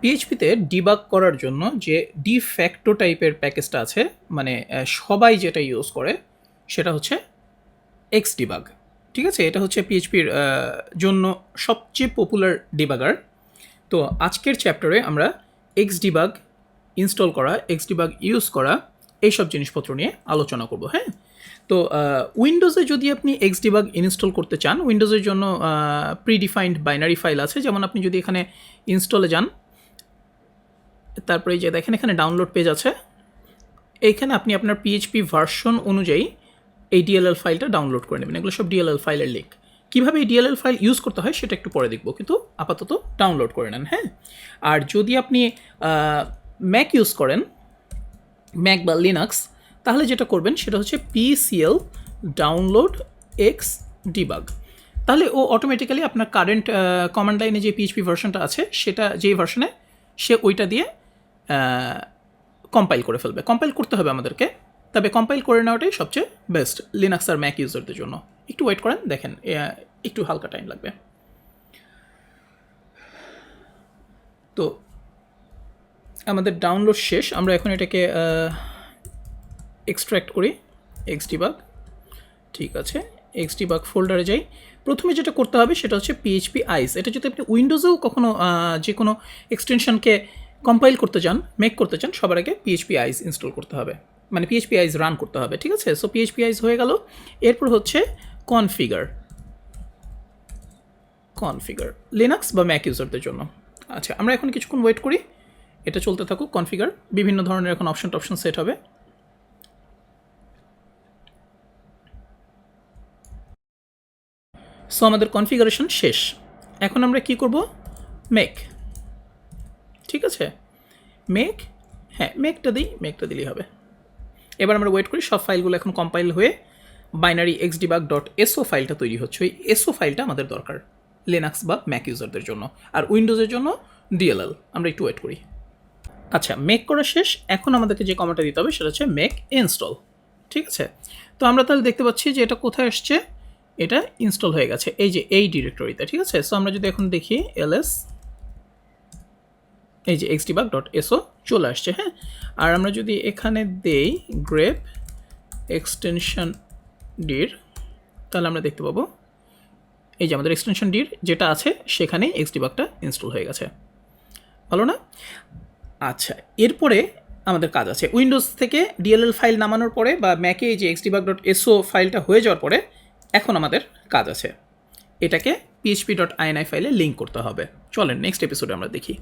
পিএইচপিতে debug করার জন্য যে ডিফ্যাক্টো টাইপের প্যাকেজটা আছে মানে সবাই যেটা ইউজ করে, সেটা হচ্ছে এক্স ডিবাগ ঠিক আছে? এটা হচ্ছে পিএইচপির জন্য সবচেয়ে পপুলার ডিবাগার তো আজকের চ্যাপ্টারে আমরা এক্স ডিবাগ ইনস্টল করা এক্স ডিবাগ ইউজ করা, এইসব জিনিসপত্র নিয়ে আলোচনা করব হ্যাঁ? তো উইন্ডোজে যদি আপনি এক্স ডিবাগ ইনস্টল করতে চান উইন্ডোজের জন্য প্রিডিফাইন্ড বাইনারি ফাইল আছে। যেমন আপনি যদি এখানে ইনস্টলে যান তারপরে যে দেখেন, এখানে ডাউনলোড পেজ আছে। এইখানে আপনি আপনার পিএইচপি ভার্সন অনুযায়ী এই ডিএলএল ফাইলটা ডাউনলোড করে নেবেন। এগুলো সব ডিএলএল ফাইলের লিঙ্ক কীভাবে এই ডিএলএল ফাইল ইউজ করতে হয় সেটা একটু পরে দেখব, কিন্তু আপাতত ডাউনলোড করে নেন হ্যাঁ? আর যদি আপনি ম্যাক ইউজ করেন ম্যাক বা লিনাক্স তাহলে যেটা করবেন সেটা হচ্ছে পিসিএল ডাউনলোড এক্স ডিবাগ তাহলে ও অটোমেটিক্যালি আপনার কারেন্ট কমান্ড লাইনে যে পিএইচপি ভার্সনটা আছে, সেটা, যেই ভার্সনে সে ওইটা দিয়ে কম্পাইল করে ফেলবে। কম্পাইল করতে হবে আমাদেরকে, তবে কম্পাইল করে নেওয়াটাই সবচেয়ে বেস্ট লিনাক্স আর ম্যাক ইউজারদের জন্য। একটু ওয়েট করেন, দেখেন একটু হালকা টাইম লাগবে। তো, আমাদের ডাউনলোড শেষ, আমরা এখন এটাকে এক্সট্র্যাক্ট করি এক্স ডিবাগ ঠিক আছে এক্স ডিবাগ ফোল্ডারে যাই। প্রথমে যেটা করতে হবে সেটা হচ্ছে পিএইচপি আইস এটা যদি আপনি উইন্ডোজেও কখনো যে কোনো এক্সটেনশনকে কম্পাইল করতে চান মেক করতে চান, সবার আগে পিএইচপি আইস ইনস্টল করতে হবে। মানে পিএইচপি আইস রান করতে হবে, ঠিক আছে? সো পিএইচপি আইস হয়ে গেল। এরপর হচ্ছে কনফিগার কনফিগার লিনাক্স বা ম্যাক ইউজারদের জন্য। আচ্ছা আমরা এখন কিছুক্ষণ ওয়েট করি। এটা চলতে থাকুক কনফিগার বিভিন্ন ধরনের এখন অপশন টপশন সেট হবে। সো আমাদের কনফিগারেশন শেষ। এখন আমরা কি করব? মেক ঠিক আছে? মেক হ্যাঁ মেকটা দিই মেকটা দিলেই হবে। এবার আমরা ওয়েট করি, সব ফাইলগুলো এখন কম্পাইল হয়ে binary Xdebug dot SO ফাইলটা তৈরি হচ্ছে। ওই এসও ফাইলটা আমাদের দরকার লিনাক্স বা ম্যাক ইউজারদের জন্য। আর উইন্ডোজের জন্য ডিএলএল আমরা একটু ওয়েট করি। আচ্ছা মেক করা শেষ। এখন আমাদেরকে যে কমান্ডটা দিতে হবে, সেটা হচ্ছে মেক ইনস্টল ঠিক আছে? তো আমরা তাহলে দেখতে পাচ্ছি যে এটা কোথায় আসছে? এটা ইনস্টল হয়ে গেছে, এই যে এই ডিরেক্টরিতে ঠিক আছে? সো আমরা যদি এখন দেখি এলএস এই যে এক্সডিবাগ ডট এসও চলে আসছে হ্যাঁ? আর আমরা যদি এখানে দেই গ্রেপ এক্সটেনশন ডির তাহলে আমরা দেখতে পাবো, এই যে আমাদের এক্সটেনশন ডির যেটা আছে, সেখানে এক্সডিবাগটা ইনস্টল হয়ে গেছে। ভালো না? আচ্ছা এরপরে আমাদের কাজ আছে। উইন্ডোজ থেকে ডিএলএল ফাইল নামানোর পরে বা ম্যাকে যে এক্স এক্সডিবাগ ডট এসও ফাইলটা হয়ে যাওয়ার পরে, এখন আমাদের কাজ আছে। এটাকে পিএইচপি ডট আইএনআই ফাইলে লিঙ্ক করতে হবে। চলেন নেক্সট এপিসোডে আমরা দেখি।